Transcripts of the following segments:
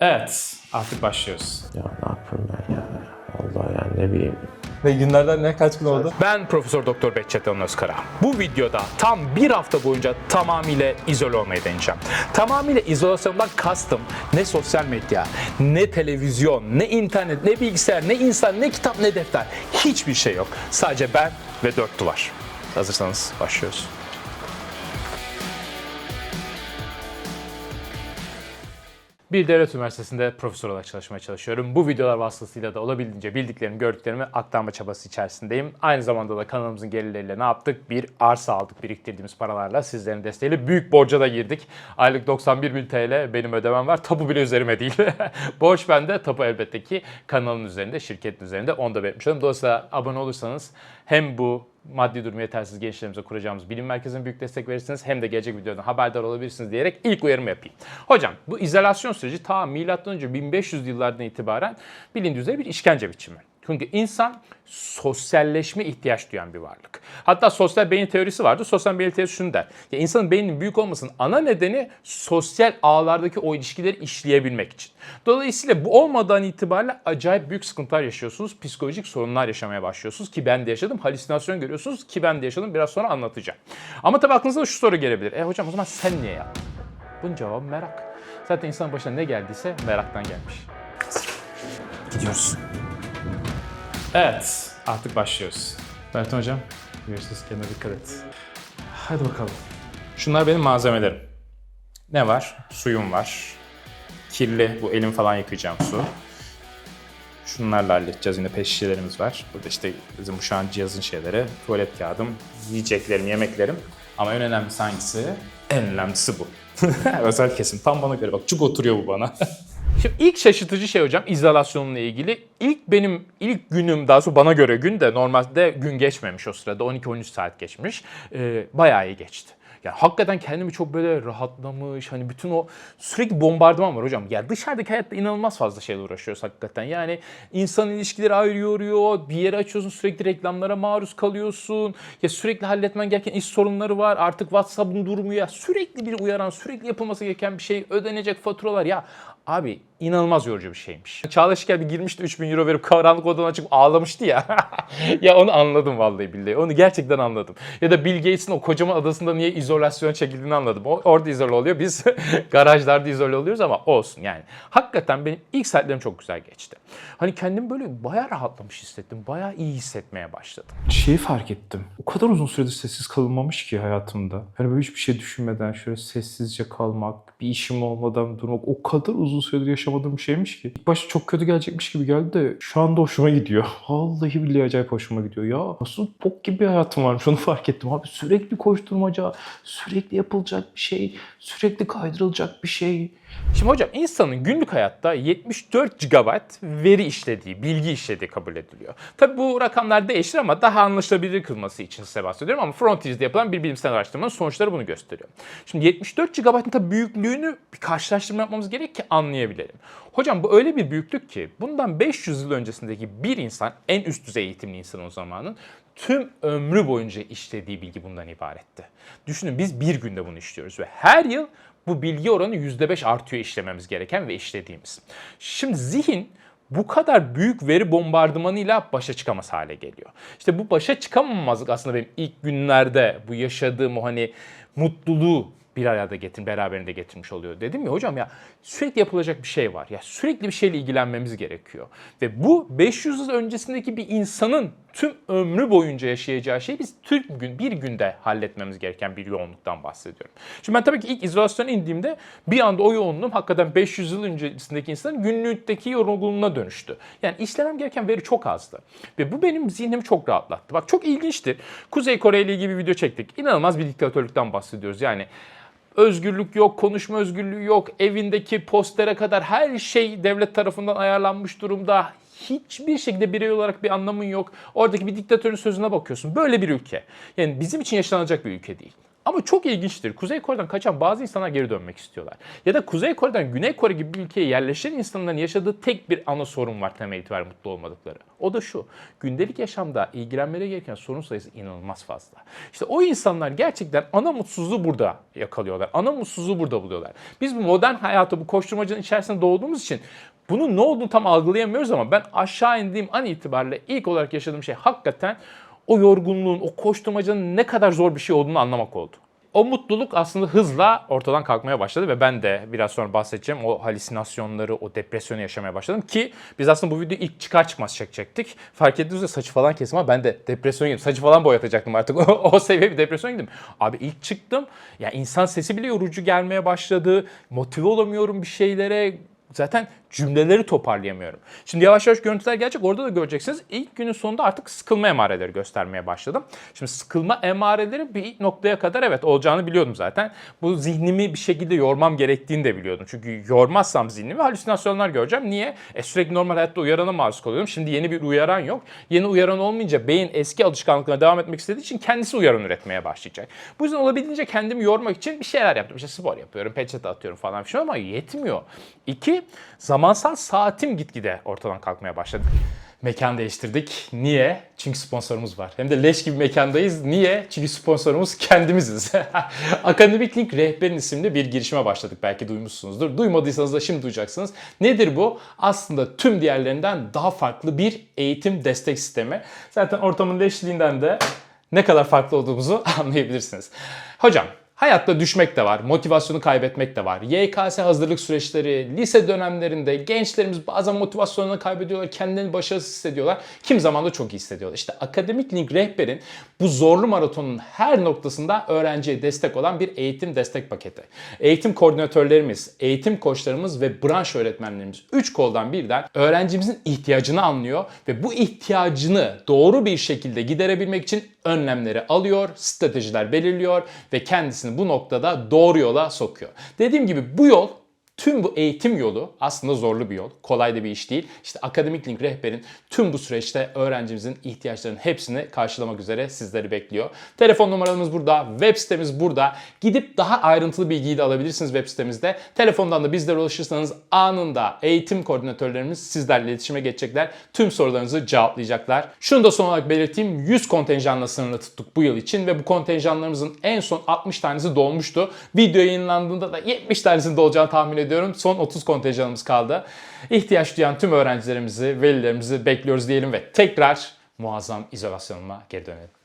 Evet, artık başlıyoruz. Ya ne yapayım ben ya? Allah yani ne bileyim. Ve günlerden ne kaç gün oldu? Ben Profesör Doktor Behçet Alın Özkara. Bu videoda tam bir hafta boyunca tamamıyla izole olmayı deneyeceğim. Tamamıyla izolasyondan kastım ne sosyal medya, ne televizyon, ne internet, ne bilgisayar, ne insan, ne kitap, ne defter. Hiçbir şey yok. Sadece ben ve dört duvar. Hazırsanız başlıyoruz. Bir devlet üniversitesinde profesör olarak çalışmaya çalışıyorum. Bu videolar vasıtasıyla da olabildiğince bildiklerimi, gördüklerimi aktarma çabası içerisindeyim. Aynı zamanda da kanalımızın gelirleriyle ne yaptık? Bir arsa aldık biriktirdiğimiz paralarla sizlerin desteğiyle. Büyük borca da girdik. Aylık 91 bin TL benim ödemem var. Tapu bile üzerime değil. Borç bende. Tapu elbette ki kanalın üzerinde, şirketin üzerinde. Onu da belirtmiş olayım. Dolayısıyla abone olursanız hem bu maddi durumu yetersiz gençlerimize kuracağımız bilim merkezine büyük destek verirsiniz hem de gelecek videodan haberdar olabilirsiniz diyerek ilk uyarımı yapayım. Hocam bu izolasyon süreci ta M.Ö. 1500 yıllardan itibaren bilindiği üzere bir işkence biçimi. Çünkü insan sosyalleşme ihtiyaç duyan bir varlık. Hatta sosyal beyin teorisi vardı. Sosyal beyin teorisi şunu der. Ya insanın beyninin büyük olmasının ana nedeni sosyal ağlardaki o ilişkileri işleyebilmek için. Dolayısıyla bu olmadan itibariyle acayip büyük sıkıntılar yaşıyorsunuz. Psikolojik sorunlar yaşamaya başlıyorsunuz ki ben de yaşadım. Halüsinasyon görüyorsunuz ki ben de yaşadım. Biraz sonra anlatacağım. Ama tabii aklınıza şu soru gelebilir. E hocam o zaman sen niye yaptın? Bunun cevabı merak. Zaten insanın başına ne geldiyse meraktan gelmiş. Gidiyoruz. Evet, artık başlıyoruz. Bertan Hocam, görüşürüz. Kendine dikkat et. Hadi bakalım. Şunlar benim malzemelerim. Ne var? Suyum var. Kirli, bu elim falan yıkayacağım su. Şunlarla halledeceğiz. Yine pet şişelerimiz var. Burada işte bizim bu şu an cihazın şeyleri. Tuvalet kağıdım, yiyeceklerim, yemeklerim. Ama en önemlisi hangisi? En önemlisi bu. Özel kesim. Tam bana göre. Bak çok oturuyor bu bana. Şimdi ilk şaşırtıcı şey hocam izolasyonla ilgili. İlk benim ilk günüm daha sonra bana göre gün de normalde gün geçmemiş o sırada 12-13 saat geçmiş. Ee, bayağı iyi geçti. Yani hakikaten kendimi çok böyle rahatlamış. Hani bütün o sürekli bombardıman var hocam. Ya dışarıdaki hayatta inanılmaz fazla şeyle uğraşıyoruz hakikaten. Yani insan ilişkileri ayrı yoruyor. Bir yere açıyorsun sürekli reklamlara maruz kalıyorsun. Ya sürekli halletmen gereken iş sorunları var. Artık WhatsApp'ın durmuyor. Sürekli bir uyaran, sürekli yapılması gereken bir şey. Ödenecek faturalar. Ya Abi inanılmaz yorucu bir şeymiş. Çağla Şikel bir girmişti 3000 euro verip karanlık odadan çıkıp ağlamıştı ya. ya onu anladım vallahi billahi. Onu gerçekten anladım. Ya da Bill Gates'in o kocaman adasında niye izolasyon çekildiğini anladım. O, orada izole oluyor. Biz garajlarda izole oluyoruz ama olsun yani. Hakikaten benim ilk saatlerim çok güzel geçti. Hani kendimi böyle bayağı rahatlamış hissettim. Bayağı iyi hissetmeye başladım. Şeyi fark ettim. O kadar uzun süredir sessiz kalınmamış ki hayatımda. Hani böyle hiçbir şey düşünmeden şöyle sessizce kalmak, bir işim olmadan durmak o kadar uzun süredir yaşamadığım bir şeymiş ki. İlk başta çok kötü gelecekmiş gibi geldi de şu anda hoşuma gidiyor. Vallahi billahi acayip hoşuma gidiyor. Ya nasıl bok gibi bir hayatım varmış onu fark ettim abi. Sürekli koşturmaca, sürekli yapılacak bir şey, sürekli kaydırılacak bir şey. Şimdi hocam insanın günlük hayatta 74 GB veri işlediği, bilgi işlediği kabul ediliyor. Tabi bu rakamlar değişir ama daha anlaşılabilir kılması için size bahsediyorum ama Frontiers'de yapılan bir bilimsel araştırmanın sonuçları bunu gösteriyor. Şimdi 74 GB'ın tabi büyüklüğünü bir karşılaştırma yapmamız gerek ki anlayabilelim. Hocam bu öyle bir büyüklük ki bundan 500 yıl öncesindeki bir insan, en üst düzey eğitimli insan o zamanın tüm ömrü boyunca işlediği bilgi bundan ibaretti. Düşünün biz bir günde bunu işliyoruz ve her yıl bu bilgi oranı %5 artıyor işlememiz gereken ve işlediğimiz. Şimdi zihin bu kadar büyük veri bombardımanıyla başa çıkamaz hale geliyor. İşte bu başa çıkamamazlık aslında benim ilk günlerde bu yaşadığım o hani mutluluğu bir arada getir, beraberinde getirmiş oluyor. Dedim ya hocam ya sürekli yapılacak bir şey var. Ya sürekli bir şeyle ilgilenmemiz gerekiyor. Ve bu 500 yıl öncesindeki bir insanın tüm ömrü boyunca yaşayacağı şeyi biz tüm gün bir günde halletmemiz gereken bir yoğunluktan bahsediyorum. Şimdi ben tabii ki ilk izolasyona indiğimde bir anda o yoğunluğum hakikaten 500 yıl öncesindeki insanın günlükteki yorgunluğuna dönüştü. Yani işlemem gereken veri çok azdı. Ve bu benim zihnimi çok rahatlattı. Bak çok ilginçtir. Kuzey Kore ile ilgili bir video çektik. İnanılmaz bir diktatörlükten bahsediyoruz. Yani özgürlük yok, konuşma özgürlüğü yok, evindeki postere kadar her şey devlet tarafından ayarlanmış durumda. Hiçbir şekilde birey olarak bir anlamın yok. Oradaki bir diktatörün sözüne bakıyorsun. Böyle bir ülke. Yani bizim için yaşanacak bir ülke değil. Ama çok ilginçtir. Kuzey Kore'den kaçan bazı insanlar geri dönmek istiyorlar. Ya da Kuzey Kore'den Güney Kore gibi bir ülkeye yerleşen insanların yaşadığı tek bir ana sorun var temel itibariyle mutlu olmadıkları. O da şu. Gündelik yaşamda ilgilenmeleri gereken sorun sayısı inanılmaz fazla. İşte o insanlar gerçekten ana mutsuzluğu burada yakalıyorlar. Ana mutsuzluğu burada buluyorlar. Biz bu modern hayatı, bu koşturmacanın içerisinde doğduğumuz için bunun ne olduğunu tam algılayamıyoruz ama ben aşağı indiğim an itibariyle ilk olarak yaşadığım şey hakikaten o yorgunluğun, o koşturmacanın ne kadar zor bir şey olduğunu anlamak oldu. O mutluluk aslında hızla ortadan kalkmaya başladı ve ben de biraz sonra bahsedeceğim o halüsinasyonları, o depresyonu yaşamaya başladım ki biz aslında bu videoyu ilk çıkar çıkmaz çekecektik. Fark ettiğinizde saçı falan kestim ama ben de depresyona girdim. Saçı falan boyatacaktım artık. o, o seviye bir depresyona girdim. Abi ilk çıktım. Ya insan sesi bile yorucu gelmeye başladı. Motive olamıyorum bir şeylere. Zaten cümleleri toparlayamıyorum. Şimdi yavaş yavaş görüntüler gelecek. Orada da göreceksiniz. İlk günün sonunda artık sıkılma emareleri göstermeye başladım. Şimdi sıkılma emareleri bir noktaya kadar evet olacağını biliyordum zaten. Bu zihnimi bir şekilde yormam gerektiğini de biliyordum. Çünkü yormazsam zihnimi halüsinasyonlar göreceğim. Niye? E sürekli normal hayatta uyarana maruz kalıyorum. Şimdi yeni bir uyaran yok. Yeni uyaran olmayınca beyin eski alışkanlıklarına devam etmek istediği için kendisi uyaran üretmeye başlayacak. Bu yüzden olabildiğince kendimi yormak için bir şeyler yaptım. İşte spor yapıyorum, peçete atıyorum falan filan ama yetmiyor. İki, zamansal saatim gitgide ortadan kalkmaya başladı. Mekan değiştirdik. Niye? Çünkü sponsorumuz var. Hem de leş gibi mekandayız. Niye? Çünkü sponsorumuz kendimiziz. Akademik Link Rehberin isimli bir girişime başladık. Belki duymuşsunuzdur. Duymadıysanız da şimdi duyacaksınız. Nedir bu? Aslında tüm diğerlerinden daha farklı bir eğitim destek sistemi. Zaten ortamın leşliğinden de ne kadar farklı olduğumuzu anlayabilirsiniz. Hocam Hayatta düşmek de var, motivasyonu kaybetmek de var. YKS hazırlık süreçleri, lise dönemlerinde gençlerimiz bazen motivasyonunu kaybediyorlar, kendilerini başarısız hissediyorlar. Kim zaman da çok iyi hissediyorlar. İşte Akademik Link Rehber'in bu zorlu maratonun her noktasında öğrenciye destek olan bir eğitim destek paketi. Eğitim koordinatörlerimiz, eğitim koçlarımız ve branş öğretmenlerimiz 3 koldan birden öğrencimizin ihtiyacını anlıyor ve bu ihtiyacını doğru bir şekilde giderebilmek için önlemleri alıyor, stratejiler belirliyor ve kendisini bu noktada doğru yola sokuyor. Dediğim gibi bu yol Tüm bu eğitim yolu aslında zorlu bir yol. Kolay da bir iş değil. İşte Akademik Link rehberin tüm bu süreçte öğrencimizin ihtiyaçlarının hepsini karşılamak üzere sizleri bekliyor. Telefon numaramız burada, web sitemiz burada. Gidip daha ayrıntılı bilgiyi de alabilirsiniz web sitemizde. Telefondan da bizlere ulaşırsanız anında eğitim koordinatörlerimiz sizlerle iletişime geçecekler. Tüm sorularınızı cevaplayacaklar. Şunu da son olarak belirteyim. 100 kontenjanla sınırlı tuttuk bu yıl için ve bu kontenjanlarımızın en son 60 tanesi dolmuştu. Video yayınlandığında da 70 tanesinin dolacağını tahmin ediyorum. Son 30 kontenjanımız kaldı. İhtiyaç duyan tüm öğrencilerimizi, velilerimizi bekliyoruz diyelim ve tekrar muazzam izolasyonuma geri dönelim.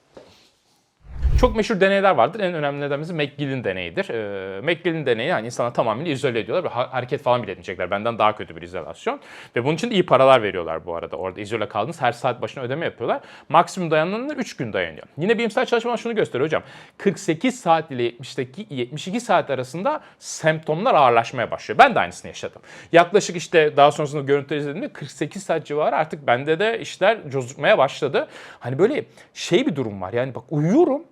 Çok meşhur deneyler vardır. En önemlilerinden birisi McGill'in deneyidir. Ee, McGill'in deneyi yani insanları tamamen izole ediyorlar ha- hareket falan bile etmeyecekler. Benden daha kötü bir izolasyon. Ve bunun için iyi paralar veriyorlar bu arada. Orada izole kaldınız her saat başına ödeme yapıyorlar. Maksimum dayananlar 3 gün dayanıyor. Yine bilimsel çalışmalar şunu gösteriyor hocam. 48 saat ile 72, 72 saat arasında semptomlar ağırlaşmaya başlıyor. Ben de aynısını yaşadım. Yaklaşık işte daha sonrasında görüntüleri izlediğimde 48 saat civarı artık bende de işler cozutmaya başladı. Hani böyle şey bir durum var. Yani bak uyuyorum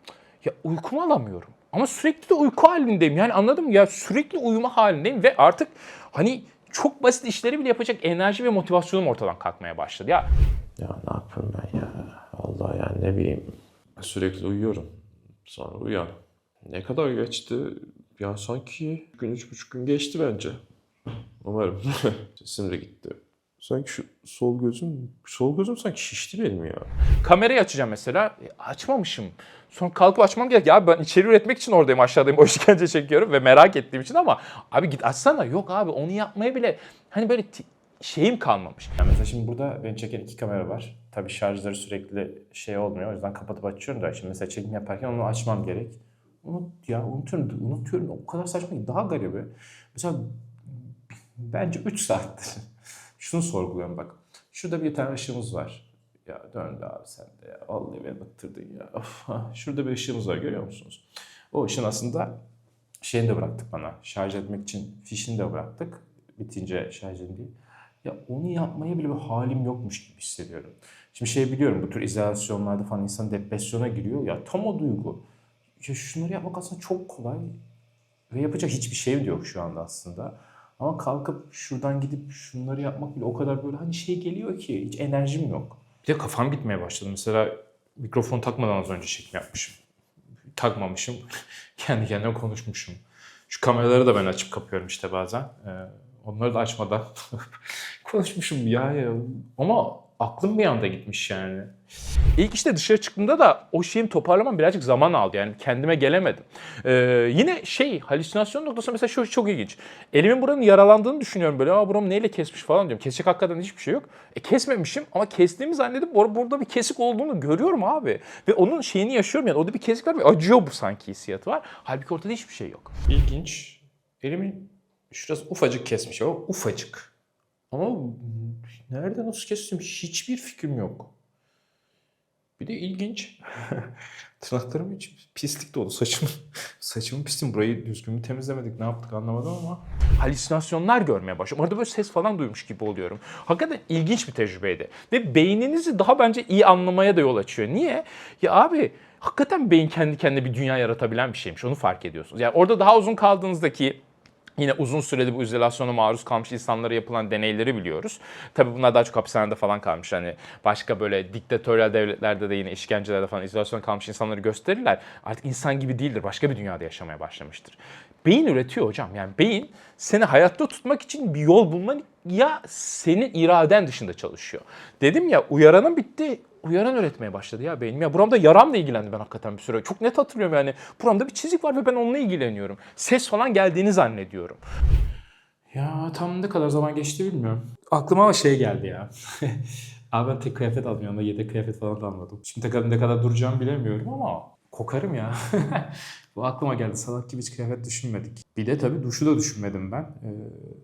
ya uykumu alamıyorum. Ama sürekli de uyku halindeyim. Yani anladım ya sürekli uyuma halindeyim ve artık hani çok basit işleri bile yapacak enerji ve motivasyonum ortadan kalkmaya başladı. Ya Ya ne yapayım ben ya? Allah yani ne bileyim. Sürekli uyuyorum. Sonra uyan. Ne kadar geçti? Ya sanki gün üç buçuk gün geçti bence. Umarım. Sesim de gitti. Sanki şu sol gözüm, sol gözüm sanki şişti benim ya. kamerayı açacağım mesela. E, açmamışım. Sonra kalkıp açmam gerek. Ya ben içeri üretmek için oradayım aşağıdayım. O işkence çekiyorum ve merak ettiğim için ama abi git açsana. Yok abi onu yapmaya bile hani böyle şeyim kalmamış. Yani mesela şimdi burada beni çeken iki kamera var. Tabii şarjları sürekli şey olmuyor. O yüzden kapatıp açıyorum da şimdi mesela çekim yaparken onu açmam gerek. Unut ya unutuyorum, unutuyorum. O kadar saçma ki daha garibi. Mesela bence 3 saattir. Şunu sorguluyorum bak. Şurada bir tane ışığımız var. Ya döndü abi sen de ya. Vallahi beni bıktırdın ya. Of. Şurada bir ışığımız var görüyor musunuz? O ışığın aslında şeyini de bıraktık bana. Şarj etmek için fişini de bıraktık. Bitince şarj edin. Ya onu yapmaya bile bir halim yokmuş gibi hissediyorum. Şimdi şey biliyorum bu tür izolasyonlarda falan insan depresyona giriyor. Ya tam o duygu. Ya şunları yapmak aslında çok kolay. Ve yapacak hiçbir şey de yok şu anda aslında. Ama kalkıp şuradan gidip şunları yapmak bile o kadar böyle hani şey geliyor ki hiç enerjim yok. Bir de kafam gitmeye başladı. Mesela mikrofon takmadan az önce çekim yapmışım. Takmamışım. Kendi kendime konuşmuşum. Şu kameraları da ben açıp kapıyorum işte bazen. Ee, onları da açmadan konuşmuşum ya, ya. Ama aklım bir anda gitmiş yani. İlk işte dışarı çıktığımda da o şeyimi toparlamam birazcık zaman aldı. Yani kendime gelemedim. Ee, yine şey halüsinasyon noktası mesela şu çok ilginç. Elimin buranın yaralandığını düşünüyorum böyle. Aa buramı neyle kesmiş falan diyorum. Kesecek hakikaten hiçbir şey yok. E kesmemişim ama kestiğimi zannedip burada bir kesik olduğunu görüyorum abi. Ve onun şeyini yaşıyorum yani. Orada bir kesik var ve acıyor bu sanki hissiyatı var. Halbuki ortada hiçbir şey yok. İlginç. Elimin şurası ufacık kesmiş ama ufacık. Ama nerede nasıl kestim hiçbir fikrim yok. Bir de ilginç. Tırnaklarım hiç pislik dolu. Saçım, saçımın pisliğim. Burayı düzgün mü temizlemedik ne yaptık anlamadım ama. Halüsinasyonlar görmeye başlıyorum. Orada böyle ses falan duymuş gibi oluyorum. Hakikaten ilginç bir tecrübeydi. Ve beyninizi daha bence iyi anlamaya da yol açıyor. Niye? Ya abi hakikaten beyin kendi kendine bir dünya yaratabilen bir şeymiş. Onu fark ediyorsunuz. Yani orada daha uzun kaldığınızdaki Yine uzun süreli bu izolasyona maruz kalmış insanlara yapılan deneyleri biliyoruz. Tabii bunlar daha çok hapishanede falan kalmış. Hani başka böyle diktatöryel devletlerde de yine işkencelerde falan izolasyona kalmış insanları gösterirler. Artık insan gibi değildir. Başka bir dünyada yaşamaya başlamıştır. Beyin üretiyor hocam. Yani beyin seni hayatta tutmak için bir yol bulman ya senin iraden dışında çalışıyor. Dedim ya uyaranın bitti. Uyaran üretmeye başladı ya beynim. Ya buramda yaramla ilgilendim ben hakikaten bir süre. Çok net hatırlıyorum yani. Buramda bir çizik var ve ben onunla ilgileniyorum. Ses falan geldiğini zannediyorum. Ya tam ne kadar zaman geçti bilmiyorum. Aklıma ama şey geldi ya. Abi ben tek kıyafet aldım yanında yedek kıyafet falan da almadım. Şimdi ne kadar, ne kadar duracağımı bilemiyorum ama kokarım ya. Bu aklıma geldi. Salak gibi hiç kıyafet düşünmedik. Bir de tabii duşu da düşünmedim ben. Ee,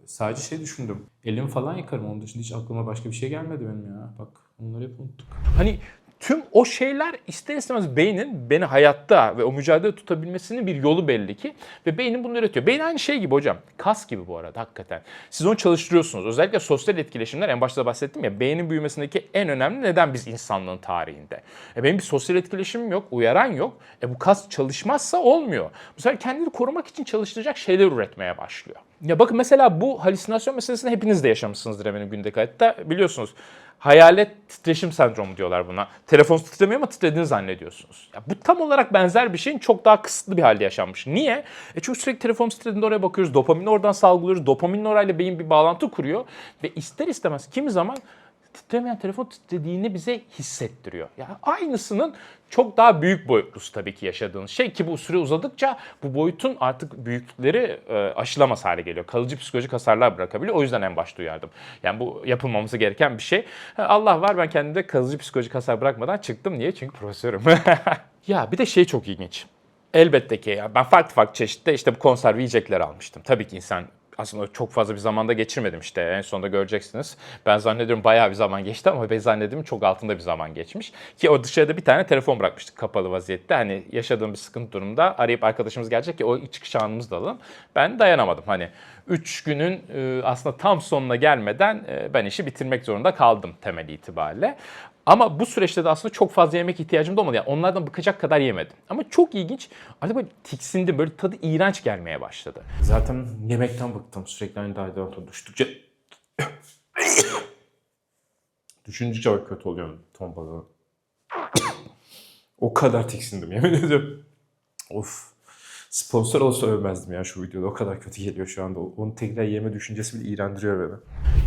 sadece şey düşündüm. Elimi falan yıkarım. Onun dışında hiç aklıma başka bir şey gelmedi benim ya. Bak onları hep unuttuk. Hani tüm o şeyler ister istemez beynin beni hayatta ve o mücadele tutabilmesinin bir yolu belli ki. Ve beynin bunu üretiyor. Beyin aynı şey gibi hocam. Kas gibi bu arada hakikaten. Siz onu çalıştırıyorsunuz. Özellikle sosyal etkileşimler en başta bahsettim ya. Beynin büyümesindeki en önemli neden biz insanlığın tarihinde. E benim bir sosyal etkileşimim yok, uyaran yok. E bu kas çalışmazsa olmuyor. Bu sefer kendini korumak için çalıştıracak şeyler üretmeye başlıyor. Ya bakın mesela bu halüsinasyon meselesini hepiniz de yaşamışsınızdır eminim gündelik hayatta. Biliyorsunuz hayalet titreşim sendromu diyorlar buna. Telefon titremiyor ama titrediğini zannediyorsunuz. Ya bu tam olarak benzer bir şeyin çok daha kısıtlı bir halde yaşanmış. Niye? E çünkü sürekli telefon titrediğinde oraya bakıyoruz. Dopamini oradan salgılıyoruz. Dopaminin orayla beyin bir bağlantı kuruyor. Ve ister istemez kimi zaman titremeyen telefon titrediğini bize hissettiriyor. Ya aynısının çok daha büyük boyutlusu tabii ki yaşadığınız şey ki bu süre uzadıkça bu boyutun artık büyüklükleri e, aşılamaz hale geliyor. Kalıcı psikolojik hasarlar bırakabiliyor. O yüzden en başta uyardım. Yani bu yapılmaması gereken bir şey. Ha, Allah var ben kendimde kalıcı psikolojik hasar bırakmadan çıktım. Niye? Çünkü profesörüm. ya bir de şey çok ilginç. Elbette ki ya ben farklı farklı çeşitte işte bu konserve yiyecekler almıştım. Tabii ki insan aslında çok fazla bir zamanda geçirmedim işte en sonunda göreceksiniz. Ben zannediyorum bayağı bir zaman geçti ama ben zannediyorum çok altında bir zaman geçmiş. Ki o dışarıda bir tane telefon bırakmıştık kapalı vaziyette. Hani yaşadığım bir sıkıntı durumda arayıp arkadaşımız gelecek ki o çıkış anımızı da alalım. Ben dayanamadım hani 3 günün e, aslında tam sonuna gelmeden e, ben işi bitirmek zorunda kaldım temel itibariyle. Ama bu süreçte de aslında çok fazla yemek ihtiyacım da olmadı. Yani onlardan bıkacak kadar yemedim. Ama çok ilginç. Artık böyle tiksindim. Böyle tadı iğrenç gelmeye başladı. Zaten yemekten bıktım. Sürekli aynı dayda düştükçe... Düşündükçe çok kötü oluyorum ton balığı. o kadar tiksindim yemin ediyorum. Of. Sponsor olsa övmezdim ya şu videoda. O kadar kötü geliyor şu anda. Onu tekrar yeme düşüncesi bile iğrendiriyor beni.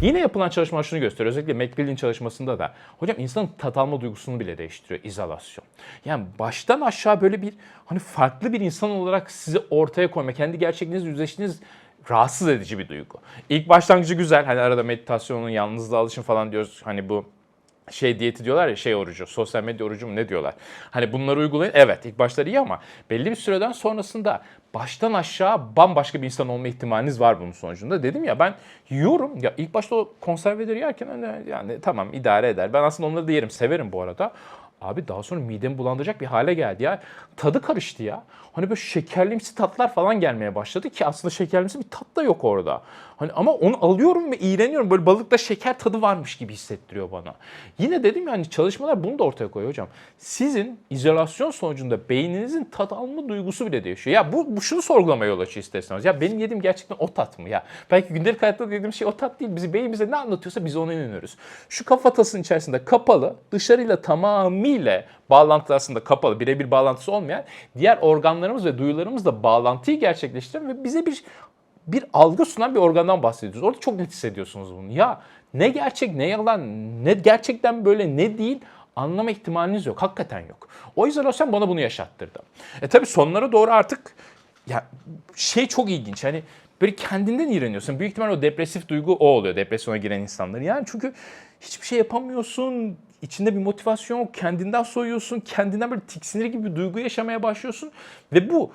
Yine yapılan çalışma şunu gösteriyor. Özellikle McMillan çalışmasında da. Hocam insanın tat alma duygusunu bile değiştiriyor izolasyon. Yani baştan aşağı böyle bir hani farklı bir insan olarak sizi ortaya koyma, kendi gerçekliğinizle yüzleştiğiniz rahatsız edici bir duygu. İlk başlangıcı güzel. Hani arada meditasyonun, yalnızlığa alışın falan diyoruz. Hani bu şey diyeti diyorlar ya şey orucu, sosyal medya orucu mu ne diyorlar. Hani bunları uygulayın. Evet ilk başları iyi ama belli bir süreden sonrasında baştan aşağı bambaşka bir insan olma ihtimaliniz var bunun sonucunda. Dedim ya ben yiyorum. Ya ilk başta o konserveleri yerken hani yani tamam idare eder. Ben aslında onları da yerim. Severim bu arada. Abi daha sonra midemi bulandıracak bir hale geldi ya. Tadı karıştı ya. Hani böyle şekerlimsi tatlar falan gelmeye başladı ki aslında şekerlimsi bir tat da yok orada. Hani ama onu alıyorum ve iğreniyorum. Böyle balıkta şeker tadı varmış gibi hissettiriyor bana. Yine dedim yani çalışmalar bunu da ortaya koyuyor hocam. Sizin izolasyon sonucunda beyninizin tat alma duygusu bile değişiyor. Ya bu, bu şunu sorgulamaya yol açıyor isterseniz. Ya benim yediğim gerçekten o tat mı? Ya belki gündelik hayatta yediğim şey o tat değil. Bizi beynimize ne anlatıyorsa biz ona inanıyoruz. Şu kafatasının içerisinde kapalı, dışarıyla tamamıyla bağlantılı aslında kapalı, birebir bağlantısı olmayan diğer organlarımız ve duyularımızla bağlantıyı gerçekleştiren ve bize bir bir algı sunan bir organdan bahsediyoruz. Orada çok net hissediyorsunuz bunu. Ya ne gerçek ne yalan ne gerçekten böyle ne değil anlama ihtimaliniz yok. Hakikaten yok. O izolasyon bana bunu yaşattırdı. E tabi sonlara doğru artık ya şey çok ilginç. Hani böyle kendinden iğreniyorsun. Büyük ihtimal o depresif duygu o oluyor. Depresyona giren insanların. Yani çünkü hiçbir şey yapamıyorsun. İçinde bir motivasyon yok. Kendinden soyuyorsun. Kendinden böyle tiksinir gibi bir duygu yaşamaya başlıyorsun. Ve bu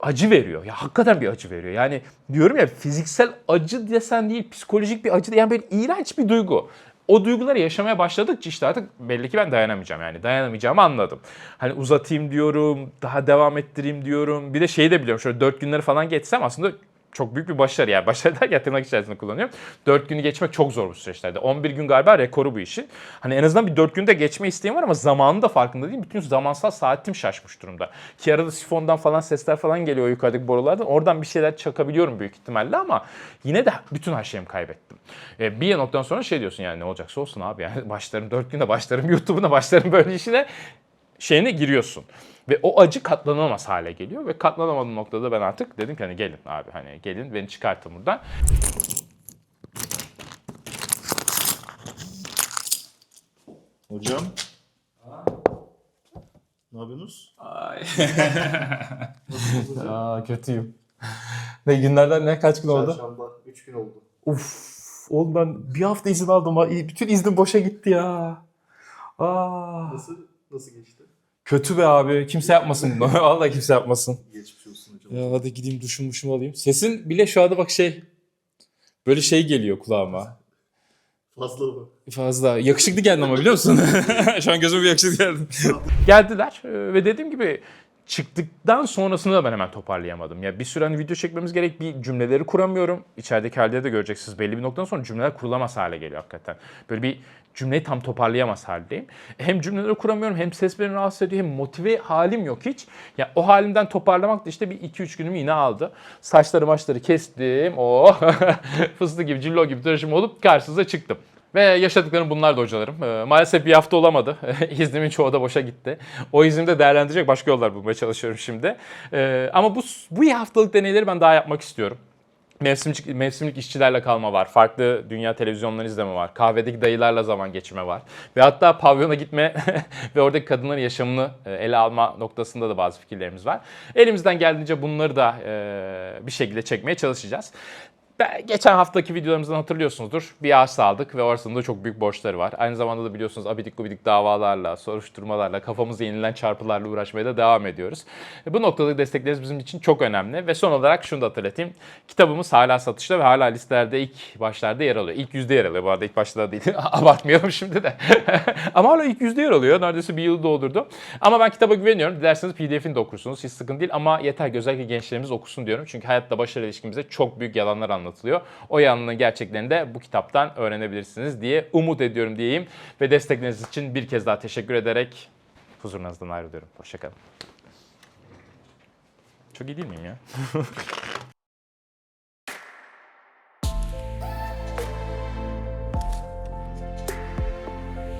acı veriyor. Ya hakikaten bir acı veriyor. Yani diyorum ya fiziksel acı desen değil, psikolojik bir acı. Yani böyle iğrenç bir duygu. O duyguları yaşamaya başladıkça işte artık belli ki ben dayanamayacağım yani. Dayanamayacağımı anladım. Hani uzatayım diyorum, daha devam ettireyim diyorum. Bir de şeyi de biliyorum şöyle 4 günleri falan geçsem aslında çok büyük bir başarı yani. Başarı derken tırnak içerisinde kullanıyorum. 4 günü geçmek çok zor bu süreçlerde. 11 gün galiba rekoru bu işin. Hani en azından bir 4 günde geçme isteğim var ama zamanı da farkında değilim. Bütün zamansal saatim şaşmış durumda. Ki arada sifondan falan sesler falan geliyor yukarıdaki borulardan. Oradan bir şeyler çakabiliyorum büyük ihtimalle ama yine de bütün her şeyimi kaybettim. E, bir noktadan sonra şey diyorsun yani ne olacaksa olsun abi yani başlarım 4 günde başlarım YouTube'una başlarım böyle işine şeyine giriyorsun. Ve o acı katlanamaz hale geliyor ve katlanamadığım noktada ben artık dedim ki hani gelin abi hani gelin beni çıkartın buradan. Hocam. Ne yapıyorsunuz? Aa kötüyüm. ne günlerden ne kaç gün oldu? Çarşamba 3 gün oldu. Uf oğlum ben bir hafta izin aldım. Bütün iznim boşa gitti ya. Aa. Nasıl nasıl geçti? Kötü be abi. Kimse yapmasın bunu. Vallahi kimse yapmasın. Geçmiş olsun hocam. Ya hadi gideyim duşum duşumu alayım. Sesin bile şu anda bak şey böyle şey geliyor kulağıma. Fazla mı? Fazla. Yakışıklı geldi ama biliyor musun? Şu an gözüme bir yakışıklı geldi. Geldiler e, ve dediğim gibi çıktıktan sonrasını da ben hemen toparlayamadım. Ya bir süre hani video çekmemiz gerek bir cümleleri kuramıyorum. İçerideki halde de göreceksiniz. Belli bir noktadan sonra cümleler kurulamaz hale geliyor hakikaten. Böyle bir cümleyi tam toparlayamaz haldeyim. Hem cümleleri kuramıyorum hem ses beni rahatsız ediyor hem motive halim yok hiç. Ya o halimden toparlamak da işte bir 2-3 günümü yine aldı. Saçları maçları kestim. Oh fıstık gibi cillo gibi tıraşım olup karşınıza çıktım. Ve yaşadıklarım bunlar da hocalarım. Ee, maalesef bir hafta olamadı. İznimin çoğu da boşa gitti. O iznimi de değerlendirecek başka yollar bulmaya çalışıyorum şimdi. Ee, ama bu bu haftalık deneyleri ben daha yapmak istiyorum. Mevsimlik, mevsimlik işçilerle kalma var. Farklı dünya televizyonları izleme var. Kahvedeki dayılarla zaman geçirme var. Ve hatta pavyona gitme ve oradaki kadınların yaşamını e, ele alma noktasında da bazı fikirlerimiz var. Elimizden geldiğince bunları da e, bir şekilde çekmeye çalışacağız. Geçen haftaki videolarımızdan hatırlıyorsunuzdur. Bir ağaç aldık ve orasında çok büyük borçları var. Aynı zamanda da biliyorsunuz abidik gubidik davalarla, soruşturmalarla, kafamıza yenilen çarpılarla uğraşmaya da devam ediyoruz. E, Bu noktada destekleriniz bizim için çok önemli. Ve son olarak şunu da hatırlatayım. Kitabımız hala satışta ve hala listelerde ilk başlarda yer alıyor. İlk yüzde yer alıyor. Bu arada ilk başlarda değil. Abartmayalım şimdi de. Ama hala ilk yüzde yer alıyor. Neredeyse bir yıl doldurdu. Ama ben kitaba güveniyorum. Dilerseniz pdf'ini de okursunuz. Hiç sıkıntı değil. Ama yeter ki özellikle gençlerimiz okusun diyorum. Çünkü hayatta başarı ilişkimize çok büyük yalanlar anlatılıyor. O yalanın gerçeklerini de bu kitaptan öğrenebilirsiniz diye umut ediyorum diyeyim. Ve destekleriniz için bir kez daha teşekkür ederek huzurunuzdan ayrılıyorum. Hoşçakalın. Çok iyi değil miyim ya?